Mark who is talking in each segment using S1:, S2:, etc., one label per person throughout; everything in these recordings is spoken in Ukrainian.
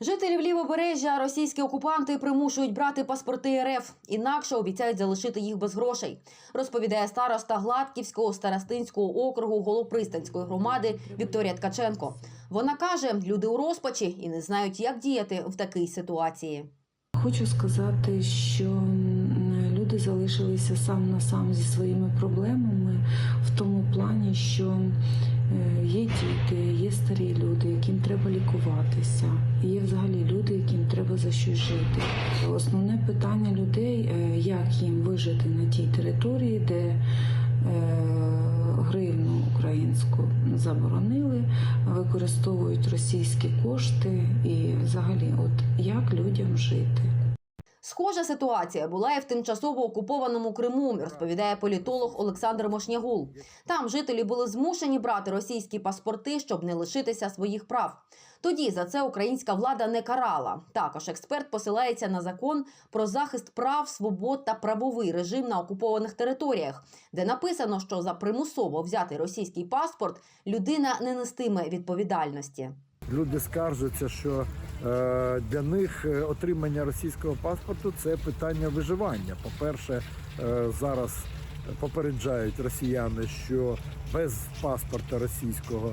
S1: Жителів лівобережжя російські окупанти примушують брати паспорти РФ, інакше обіцяють залишити їх без грошей. Розповідає староста Гладківського старостинського округу Голопристанської громади Вікторія Ткаченко. Вона каже, люди у розпачі і не знають, як діяти в такій ситуації.
S2: Хочу сказати, що люди залишилися сам на сам зі своїми проблемами в тому плані, що є діти, є старі люди, яким треба лікуватися, є взагалі люди, яким треба за щось жити. Основне питання людей, е, як їм вижити на тій території, де е, гривну українську заборонили, використовують російські кошти і взагалі, от як людям жити.
S1: Схожа ситуація була і в тимчасово окупованому Криму, розповідає політолог Олександр Мошнягул. Там жителі були змушені брати російські паспорти, щоб не лишитися своїх прав. Тоді за це українська влада не карала. Також експерт посилається на закон про захист прав, свобод та правовий режим на окупованих територіях, де написано, що за примусово взятий російський паспорт людина не нестиме відповідальності.
S3: Люди скаржаться, що для них е, отримання російського паспорту це питання виживання. По-перше, е, зараз попереджають росіяни, що без паспорта російського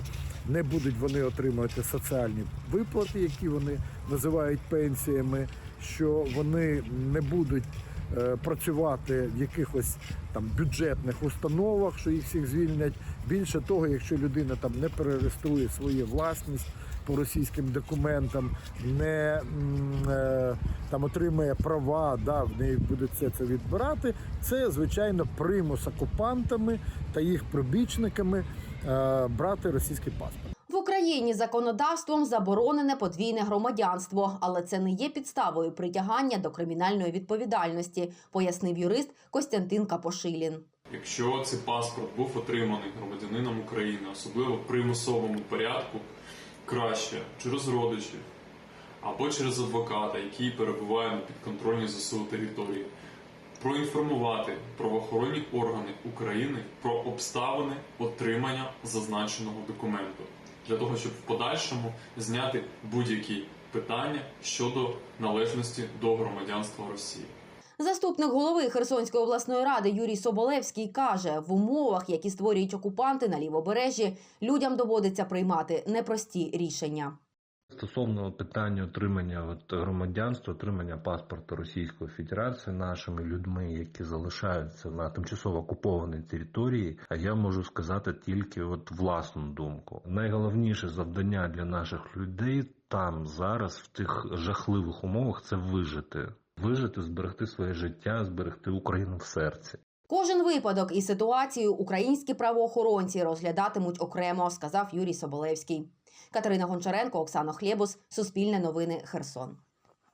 S3: не будуть вони отримувати соціальні виплати, які вони називають пенсіями, що вони не будуть е, працювати в якихось там бюджетних установах, що їх всіх звільнять. Більше того, якщо людина там не перереєструє свою власність по російським документам, не е, там отримує права, да, в неї будуть все це відбирати. Це звичайно примус окупантами та їх прибічниками е, брати російський паспорт.
S1: Україні законодавством заборонене подвійне громадянство, але це не є підставою притягання до кримінальної відповідальності, пояснив юрист Костянтин Капошилін.
S4: Якщо цей паспорт був отриманий громадянином України, особливо в примусовому порядку, краще через родичів або через адвоката, який перебуває на підконтрольній ЗСУ території, проінформувати правоохоронні органи України про обставини отримання зазначеного документу для того, щоб в подальшому зняти будь-які питання щодо належності до громадянства Росії.
S1: Заступник голови Херсонської обласної ради Юрій Соболевський каже: в умовах, які створюють окупанти на лівобережжі, людям доводиться приймати непрості рішення.
S5: Стосовно питання отримання от, громадянства, отримання паспорта Російської Федерації нашими людьми, які залишаються на тимчасово окупованій території, а я можу сказати тільки от власну думку. Найголовніше завдання для наших людей там зараз в тих жахливих умовах це вижити. Вижити, зберегти своє життя, зберегти Україну в серці.
S1: Кожен випадок і ситуацію українські правоохоронці розглядатимуть окремо, сказав Юрій Соболевський. Катерина Гончаренко, Оксана Хлєбус, Суспільне новини, Херсон.